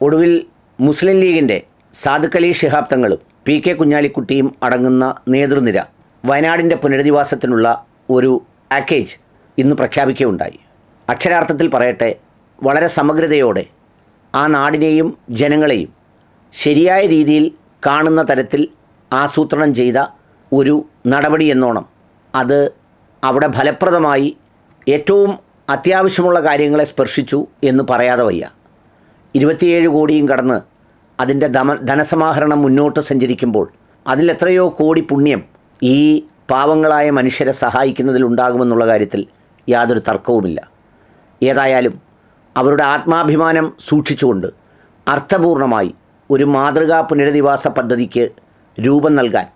ഒടുവിൽ മുസ്ലിം ലീഗിന്റെ സാദുഖ് അലി ശിഹാബ് തങ്ങളും പി കെ കുഞ്ഞാലിക്കുട്ടിയും അടങ്ങുന്ന നേതൃനിര വയനാടിന്റെ പുനരധിവാസത്തിനുള്ള ഒരു പാക്കേജ് ഇന്ന് പ്രഖ്യാപിക്കുകയുണ്ടായി. അക്ഷരാർത്ഥത്തിൽ പറയട്ടെ വളരെ സമഗ്രതയോടെ ആ നാടിനെയും ജനങ്ങളെയും ശരിയായ രീതിയിൽ കാണുന്ന തരത്തിൽ ആസൂത്രണം ചെയ്ത ഒരു നടപടി എന്നോണം അത് അവിടെ ഫലപ്രദമായി ഏറ്റവും അത്യാവശ്യമുള്ള കാര്യങ്ങളെ സ്പർശിച്ചു എന്ന് പറയാതെ വയ്യ. ഇരുപത്തിയേഴ് കോടിയും കടന്ന് അതിന്റെ ധമ ധനസമാഹരണം മുന്നോട്ട് സഞ്ചരിക്കുമ്പോൾ അതിലെത്രയോ കോടി പുണ്യം ഈ പാവങ്ങളായ മനുഷ്യരെ സഹായിക്കുന്നതിൽ ഉണ്ടാകുമെന്നുള്ള കാര്യത്തിൽ യാതൊരു തർക്കവുമില്ല. ഏതായാലും അവരുടെ ആത്മാഭിമാനം സൂക്ഷിച്ചുകൊണ്ട് അർത്ഥപൂർണമായി ഒരു മാതൃകാ പുനരധിവാസ പദ്ധതിക്ക് രൂപം നൽകാൻ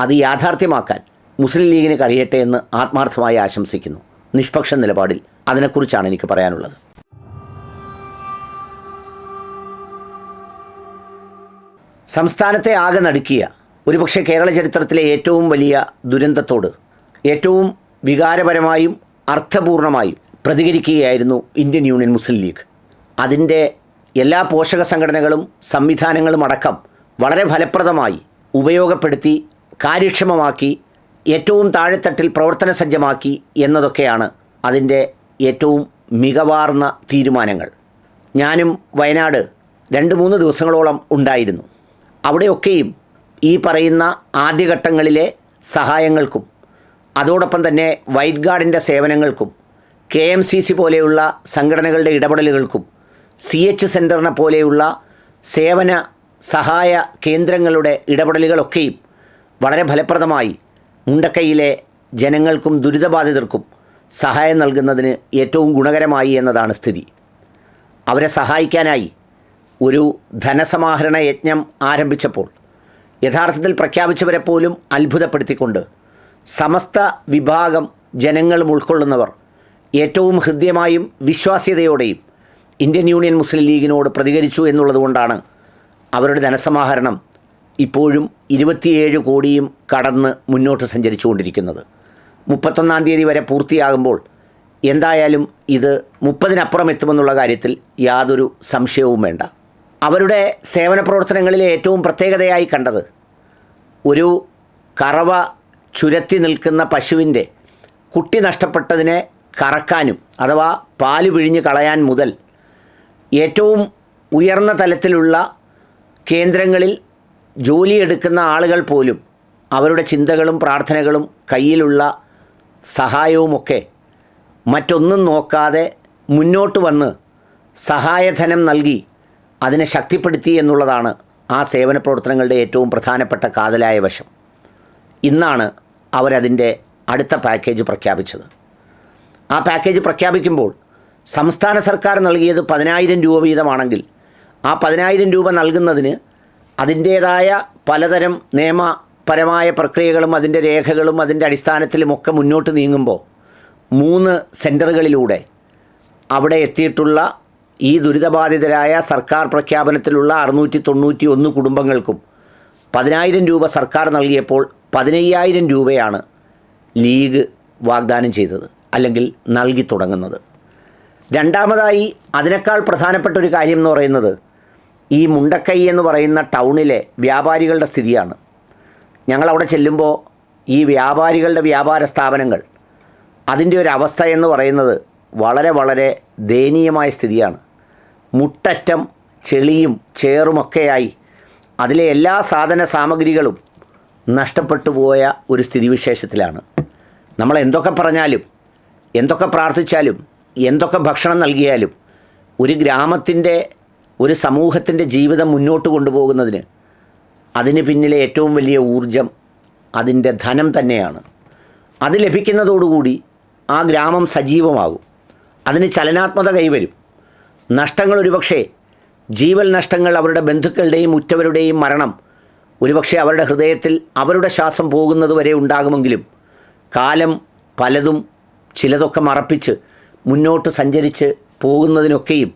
അത് യാഥാർത്ഥ്യമാക്കാൻ മുസ്ലിം ലീഗിന് കഴിയട്ടെ എന്ന് ആത്മാർത്ഥമായി ആശംസിക്കുന്നു. നിഷ്പക്ഷ നിലപാടിൽ അതിനെക്കുറിച്ചാണ് എനിക്ക് പറയാനുള്ളത്. സംസ്ഥാനത്തെ ആകെ നടുക്കിയ ഒരുപക്ഷെ കേരള ചരിത്രത്തിലെ ഏറ്റവും വലിയ ദുരന്തത്തോട് ഏറ്റവും വികാരപരമായും അർത്ഥപൂർണമായും പ്രതികരിക്കുകയായിരുന്നു ഇന്ത്യൻ യൂണിയൻ മുസ്ലിം ലീഗ്. അതിന്റെ എല്ലാ പോഷക സംഘടനകളും സംവിധാനങ്ങളും അടക്കം വളരെ ഫലപ്രദമായി ഉപയോഗപ്പെടുത്തി കാര്യക്ഷമമാക്കി ഏറ്റവും താഴെത്തട്ടിൽ പ്രവർത്തന സജ്ജമാക്കി എന്നതൊക്കെയാണ് അതിന്റെ ഏറ്റവും മികവാർന്ന തീരുമാനങ്ങൾ. ഞാനും വയനാട് രണ്ട് മൂന്ന് ദിവസങ്ങളോളം ഉണ്ടായിരുന്നു. അവിടെയൊക്കെയും ഈ പറയുന്ന ആദ്യഘട്ടങ്ങളിലെ സഹായങ്ങൾക്കും അതോടൊപ്പം തന്നെ വൈറ്റ് ഗാർഡിന്റെ സേവനങ്ങൾക്കും കെ എം സി സി പോലെയുള്ള സംഘടനകളുടെ ഇടപെടലുകൾക്കും സി എച്ച് സെന്ററിനെ പോലെയുള്ള സേവന സഹായ കേന്ദ്രങ്ങളുടെ ഇടപെടലുകളൊക്കെയും വളരെ ഫലപ്രദമായി മുണ്ടക്കയിലെ ജനങ്ങൾക്കും ദുരിതബാധിതർക്കും സഹായം നൽകുന്നതിന് ഏറ്റവും ഗുണകരമായി എന്നതാണ് സ്ഥിതി. അവരെ സഹായിക്കാനായി ഒരു ധനസമാഹരണ യജ്ഞം ആരംഭിച്ചപ്പോൾ യഥാർത്ഥത്തിൽ പ്രഖ്യാപിച്ചവരെ പോലും അത്ഭുതപ്പെടുത്തിക്കൊണ്ട് സമസ്ത വിഭാഗം ജനങ്ങളും ഉൾക്കൊള്ളുന്നവർ ഏറ്റവും ഹൃദ്യമായും വിശ്വാസ്യതയോടെയും ഇന്ത്യൻ യൂണിയൻ മുസ്ലിം ലീഗിനോട് പ്രതികരിച്ചു എന്നുള്ളതുകൊണ്ടാണ് അവരുടെ ധനസമാഹരണം ഇപ്പോഴും ഇരുപത്തിയേഴ് കോടിയും കടന്ന് മുന്നോട്ട് സഞ്ചരിച്ചുകൊണ്ടിരിക്കുന്നത്. മുപ്പത്തൊന്നാം തീയതി വരെ പൂർത്തിയാകുമ്പോൾ എന്തായാലും ഇത് മുപ്പതിനപ്പുറം എത്തുമെന്നുള്ള കാര്യത്തിൽ യാതൊരു സംശയവും വേണ്ട. അവരുടെ സേവന പ്രവർത്തനങ്ങളിലെ ഏറ്റവും പ്രത്യേകതയായി കണ്ടത് ഒരു കറവ ചുരത്തി നിൽക്കുന്ന പശുവിന്റെ കുട്ടി നഷ്ടപ്പെട്ടതിനെ കറക്കാനും അഥവാ പാൽ പിഴിഞ്ഞ് കളയാൻ മുതൽ ഏറ്റവും ഉയർന്ന തലത്തിലുള്ള കേന്ദ്രങ്ങളിൽ ജോലിയെടുക്കുന്ന ആളുകൾ പോലും അവരുടെ ചിന്തകളും പ്രാർത്ഥനകളും കയ്യിലുള്ള സഹായവുമൊക്കെ മറ്റൊന്നും നോക്കാതെ മുന്നോട്ട് വന്ന് സഹായധനം നൽകി അതിനെ ശക്തിപ്പെടുത്തി എന്നുള്ളതാണ് ആ സേവന പ്രവർത്തനങ്ങളുടെ ഏറ്റവും പ്രധാനപ്പെട്ട കാതലായ വശം. ഇന്നാണ് അവരതിന്റെ അടുത്ത പാക്കേജ് പ്രഖ്യാപിച്ചത്. ആ പാക്കേജ് പ്രഖ്യാപിക്കുമ്പോൾ സംസ്ഥാന സർക്കാർ നൽകിയത് പതിനായിരം രൂപ വീതമാണെങ്കിൽ ആ പതിനായിരം രൂപ നൽകുന്നതിന് അതിന്റേതായ പലതരം നിയമപരമായ പ്രക്രിയകളും അതിന്റെ രേഖകളും അതിന്റെ അടിസ്ഥാനത്തിലുമൊക്കെ മുന്നോട്ട് നീങ്ങുമ്പോൾ മൂന്ന് സെന്ററുകളിലൂടെ അവിടെ എത്തിയിട്ടുള്ള ഈ ദുരിതബാധിതരായ സർക്കാർ പ്രഖ്യാപനത്തിലുള്ള അറുന്നൂറ്റി തൊണ്ണൂറ്റി ഒന്ന് കുടുംബങ്ങൾക്കും പതിനായിരം രൂപ സർക്കാർ നൽകിയപ്പോൾ പതിനയ്യായിരം രൂപയാണ് ലീഗ് വാഗ്ദാനം ചെയ്തത് അല്ലെങ്കിൽ നൽകി തുടങ്ങുന്നത്. രണ്ടാമതായി അതിനേക്കാൾ പ്രധാനപ്പെട്ട ഒരു കാര്യം എന്ന് പറയുന്നത് ഈ മുണ്ടക്കൈ എന്ന് പറയുന്ന ടൗണിലെ വ്യാപാരികളുടെ സ്ഥിതിയാണ്. ഞങ്ങളവിടെ ചെല്ലുമ്പോൾ ഈ വ്യാപാരികളുടെ വ്യാപാര സ്ഥാപനങ്ങൾ അതിന്റെ ഒരു അവസ്ഥ എന്ന് പറയുന്നത് വളരെ വളരെ ദയനീയമായ സ്ഥിതിയാണ്. മുട്ടറ്റം ചെളിയും ചേറുമൊക്കെയായി. അതിലെ എല്ലാ സാധന സാമഗ്രികളും നഷ്ടപ്പെട്ടു പോയ ഒരു സ്ഥിതിവിശേഷത്തിലാണ്. നമ്മൾ എന്തൊക്കെ പറഞ്ഞാലും എന്തൊക്കെ പ്രാർത്ഥിച്ചാലും എന്തൊക്കെ ഭക്ഷണം നൽകിയാലും ഒരു ഗ്രാമത്തിന്റെ ഒരു സമൂഹത്തിന്റെ ജീവിതം മുന്നോട്ട് കൊണ്ടുപോകുന്നതിന് അതിന് പിന്നിലെ ഏറ്റവും വലിയ ഊർജം അതിന്റെ ധനം തന്നെയാണ്. അത് ലഭിക്കുന്നതോടുകൂടി ആ ഗ്രാമം സജീവമാകും. അതിന് ചലനാത്മത കൈവരും. നഷ്ടങ്ങൾ ഒരുപക്ഷേ ജീവൽ നഷ്ടങ്ങൾ അവരുടെ ബന്ധുക്കളുടെയും ഉറ്റവരുടെയും മരണം ഒരുപക്ഷെ അവരുടെ ഹൃദയത്തിൽ അവരുടെ ശ്വാസം പോകുന്നത് വരെ ഉണ്ടാകുമെങ്കിലും കാലം പലതും ചിലതൊക്കെ മറപ്പിച്ച് മുന്നോട്ട് സഞ്ചരിച്ച് പോകുന്നതിനൊക്കെയും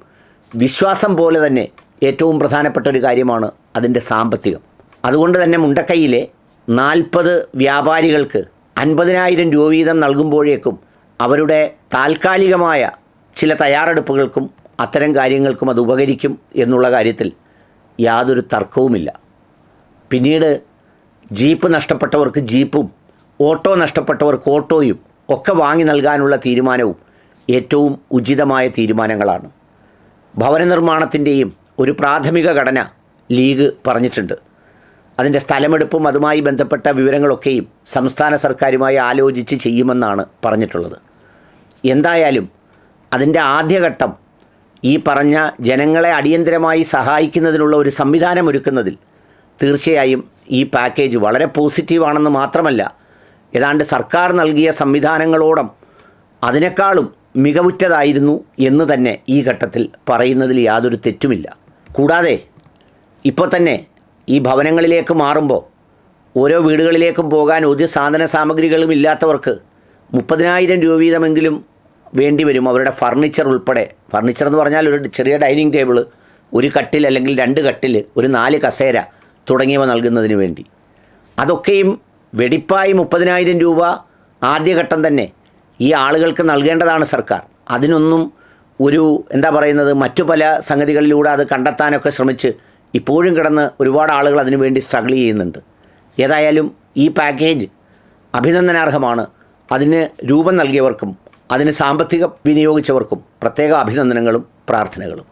വിശ്വാസം പോലെ തന്നെ ഏറ്റവും പ്രധാനപ്പെട്ട ഒരു കാര്യമാണ് അതിന്റെ സാമ്പത്തികം. അതുകൊണ്ട് തന്നെ മുണ്ടക്കൈയിലെ നാൽപ്പത് വ്യാപാരികൾക്ക് അൻപതിനായിരം രൂപ വീതം നൽകുമ്പോഴേക്കും അവരുടെ താൽക്കാലികമായ ചില തയ്യാറെടുപ്പുകൾക്കും അത്തരം കാര്യങ്ങൾക്കും അത് ഉപകരിക്കും എന്നുള്ള കാര്യത്തിൽ യാതൊരു തർക്കവുമില്ല. പിന്നീട് ജീപ്പ് നഷ്ടപ്പെട്ടവർക്ക് ജീപ്പും ഓട്ടോ നഷ്ടപ്പെട്ടവർക്ക് ഓട്ടോയും ഒക്കെ വാങ്ങി നൽകാനുള്ള തീരുമാനവും ഏറ്റവും ഉചിതമായ തീരുമാനങ്ങളാണ്. ഭവന നിർമ്മാണത്തിന്റെയും ഒരു പ്രാഥമിക ഘടന ലീഗ് പറഞ്ഞിട്ടുണ്ട്. അതിന്റെ സ്ഥലമെടുപ്പും അതുമായി ബന്ധപ്പെട്ട വിവരങ്ങളൊക്കെയും സംസ്ഥാന സർക്കാരുമായി ആലോചിച്ച് ചെയ്യുമെന്നാണ് പറഞ്ഞിട്ടുള്ളത്. എന്തായാലും അതിന്റെ ആദ്യഘട്ടം ഈ പറഞ്ഞ ജനങ്ങളെ അടിയന്തരമായി സഹായിക്കുന്നതിനുള്ള ഒരു സംവിധാനം ഒരുക്കുന്നതിൽ തീർച്ചയായും ഈ പാക്കേജ് വളരെ പോസിറ്റീവാണെന്ന് മാത്രമല്ല ഏതാണ്ട് സർക്കാർ നൽകിയ സംവിധാനങ്ങളോടം അതിനേക്കാളും മികവുറ്റതായിരുന്നു എന്ന് തന്നെ ഈ ഘട്ടത്തിൽ പറയുന്നതിൽ യാതൊരു തെറ്റുമില്ല. കൂടാതെ ഇപ്പോൾ തന്നെ ഈ ഭവനങ്ങളിലേക്ക് മാറുമ്പോൾ ഓരോ വീടുകളിലേക്കും പോകാൻ ഒരു സാധന സാമഗ്രികളും ഇല്ലാത്തവർക്ക് മുപ്പതിനായിരം രൂപ വീതമെങ്കിലും വേണ്ടി വരും അവരുടെ ഫർണിച്ചർ ഉൾപ്പെടെ. ഫർണിച്ചർ എന്ന് പറഞ്ഞാൽ ഒരു ചെറിയ ഡൈനിങ് ടേബിൾ ഒരു കട്ടിൽ അല്ലെങ്കിൽ രണ്ട് കട്ടിൽ ഒരു നാല് കസേര തുടങ്ങിയവ നൽകുന്നതിന് വേണ്ടി. അതൊക്കെയും വെടിപ്പായി മുപ്പതിനായിരം രൂപ ആദ്യഘട്ടം തന്നെ ഈ ആളുകൾക്ക് നൽകേണ്ടതാണ് സർക്കാർ. അതിനൊന്നും ഒരു എന്താ പറയുന്നത് മറ്റു പല സംഗതികളിലൂടെ അത് കണ്ടെത്താനൊക്കെ ശ്രമിച്ച് ഇപ്പോഴും കിടന്ന് ഒരുപാട് ആളുകൾ അതിനുവേണ്ടി സ്ട്രഗിൾ ചെയ്യുന്നുണ്ട്. ഏതായാലും ഈ പാക്കേജ് അഭിനന്ദനാർഹമാണ്. അതിന് രൂപം നൽകിയവർക്കും അതിന് സാമ്പത്തികം വിനിയോഗിച്ചവർക്കും പ്രത്യേക അഭിനന്ദനങ്ങളും പ്രാർത്ഥനകളും.